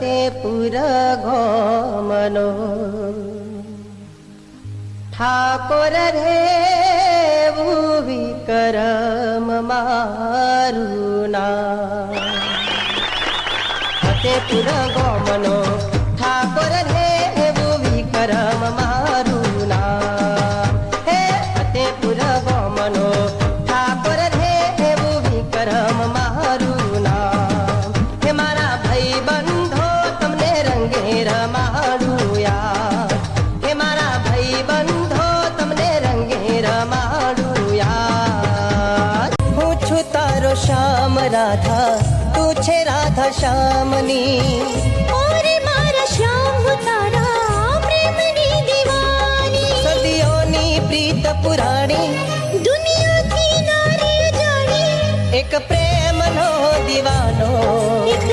ते पूर गं मनो ठाकोर हे विर मा अत पूर गं मनो શ્યામ રાધા તું છે રાધા શ્યામની ઓરે મારા શ્યામ તારા પ્રેમની દીવાની સદીઓની પ્રીત પુરાણી દુનિયાથી નારી જાણી એક પ્રેમનો દીવાનો એક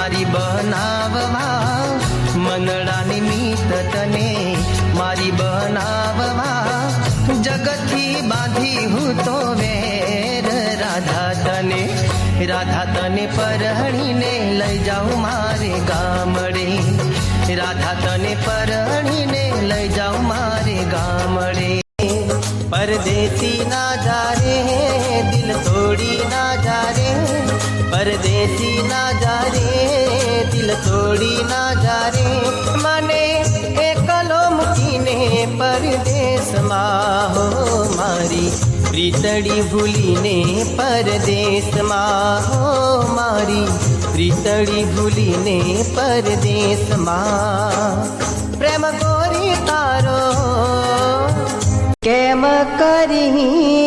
મારી બનાવવા મનડાની મીત તને મારી બનાવવા જગતથી બાંધી હું તો વેર રાધા તને રાધા તને પરણીને લઈ જાઉં મારે ગામડે. રાધા તને પરણીને લઈ જાઉં મારે ગામડે. પરદેસી ના જા રે દિલ તોડી ના જા રે પરદેસી ના મૂકીને પરદેશમાં, હો મારી પ્રીતડી ભૂલીને પરદેશમાં, હો મારી પ્રીતડી ભૂલીને પરદેશમાં. પ્રેમ ગોરી તારો, કેમ કરી